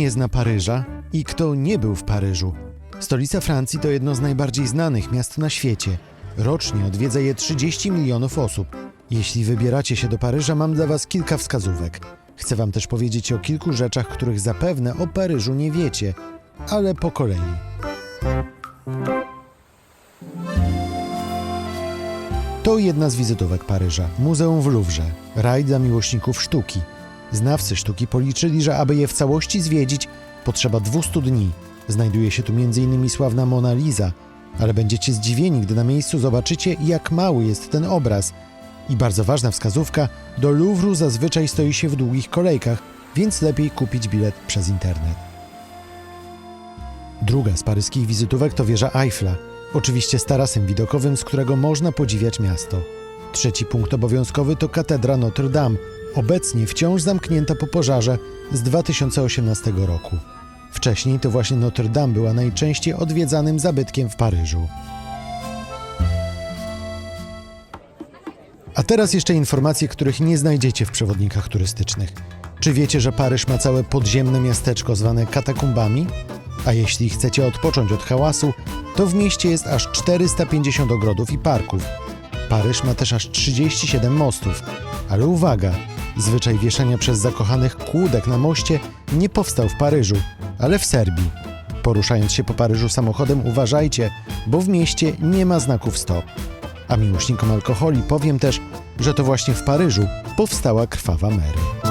nie zna Paryża i kto nie był w Paryżu? Stolica Francji to jedno z najbardziej znanych miast na świecie. Rocznie odwiedza je 30 milionów osób. Jeśli wybieracie się do Paryża, mam dla Was kilka wskazówek. Chcę Wam też powiedzieć o kilku rzeczach, których zapewne o Paryżu nie wiecie, ale po kolei. To jedna z wizytówek Paryża Muzeum w Louvre, raj dla miłośników sztuki. Znawcy sztuki policzyli, że aby je w całości zwiedzić, potrzeba 200 dni. Znajduje się tu m.in. sławna Mona Lisa, ale będziecie zdziwieni, gdy na miejscu zobaczycie, jak mały jest ten obraz. I bardzo ważna wskazówka: do Louvru zazwyczaj stoi się w długich kolejkach, więc lepiej kupić bilet przez internet. Druga z paryskich wizytówek to wieża Eiffla, oczywiście z tarasem widokowym, z którego można podziwiać miasto. Trzeci punkt obowiązkowy to katedra Notre Dame, obecnie wciąż zamknięta po pożarze z 2018 roku. Wcześniej to właśnie Notre Dame była najczęściej odwiedzanym zabytkiem w Paryżu. A teraz jeszcze informacje, których nie znajdziecie w przewodnikach turystycznych. Czy wiecie, że Paryż ma całe podziemne miasteczko zwane katakumbami? A jeśli chcecie odpocząć od hałasu, to w mieście jest aż 450 ogrodów i parków. Paryż ma też aż 37 mostów. Ale uwaga, zwyczaj wieszania przez zakochanych kłódek na moście nie powstał w Paryżu, ale w Serbii. Poruszając się po Paryżu samochodem uważajcie, bo w mieście nie ma znaków stop. A miłośnikom alkoholi powiem też, że to właśnie w Paryżu powstała krwawa Mary.